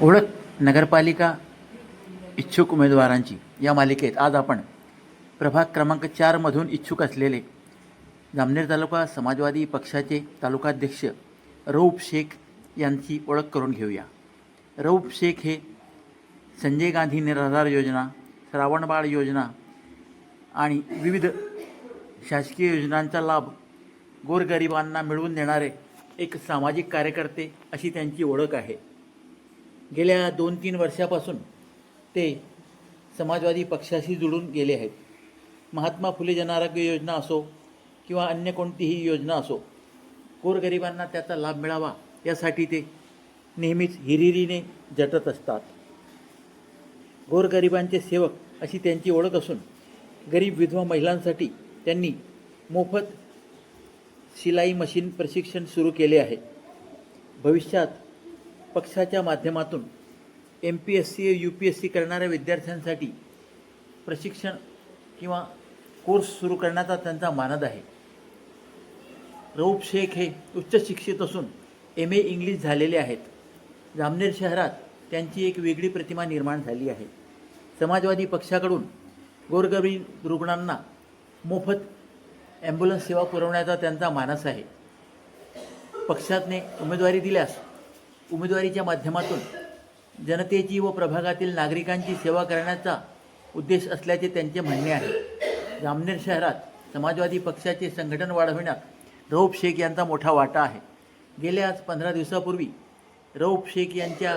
ओळख नगरपालिका इच्छुक उमेदवारांची. या मालिकेत आज आपण प्रभाग क्रमांक चारमधून इच्छुक असलेले जामनेर तालुका समाजवादी पक्षाचे तालुकाध्यक्ष रऊफ शेख यांची ओळख करून घेऊया. रऊफ शेख हे संजय गांधी निराधार योजना श्रावणबाळ योजना आणि विविध शासकीय योजनांचा लाभ गोरगरिबांना मिळवून देणारे एक सामाजिक कार्यकर्ते अशी त्यांची ओळख आहे. गेल्या दोन तीन वर्षापासून ते समाजवादी पक्षाशी जुळून गेले आहेत. महात्मा फुले जनआरोग्य योजना असो किंवा अन्य कोणतीही योजना असो गोरगरिबांना त्याचा लाभ मिळावा यासाठी ते नेहमीच हिरिरीने झटत असतात. गोरगरिबांचे सेवक अशी त्यांची ओळख असून गरीब विधवा महिलांसाठी त्यांनी मोफत शिलाई मशीन प्रशिक्षण सुरू केले आहे. भविष्यात पक्षाच्या माध्यमातून M P S C U P S C करणाऱ्या विद्यार्थ्यांसाठी प्रशिक्षण किंवा कोर्स सुरू करण्याचा त्यांचा मानद आहे. रऊफ शेख हे उच्च शिक्षित असून एम ए इंग्लिश झालेले आहेत. जामनेर शहरात त्यांची एक वेगळी प्रतिमा निर्माण झाली आहे. समाजवादी पक्षाकडून गोरगरीब रुग्णांना मोफत ॲम्ब्युलन्स सेवा पुरवण्याचा त्यांचा मानस आहे. पक्षातने उमेदवारी दिल्यास उमेदवारीच्या माध्यमातून जनतेची व प्रभागातील नागरिकांची सेवा करण्याचा उद्देश असल्याचे त्यांचे म्हणणे आहे. जामनेर शहरात समाजवादी पक्षाचे संघटन वाढविण्यात रऊफ शेख यांचा मोठा वाटा आहे. गेल्या आज पंधरा दिवसापूर्वी रऊफ शेख यांच्या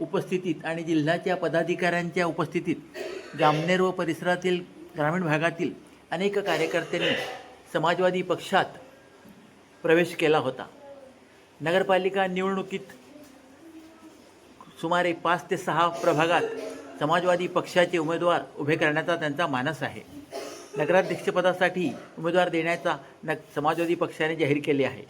उपस्थितीत आणि जिल्ह्याच्या पदाधिकाऱ्यांच्या उपस्थितीत जामनेर व परिसरातील ग्रामीण भागातील अनेक कार्यकर्त्यांनी समाजवादी पक्षात प्रवेश केला होता. नगरपालिका निवडणुकीत सुमारे पाच ते सहा प्रभागात समाजवादी पक्षाचे उमेदवार उभे करण्याचा त्यांचा मानस आहे. नगराध्यक्षपदासाठी उमेदवार देण्याचा न समाजवादी पक्षाने जाहीर केले आहे.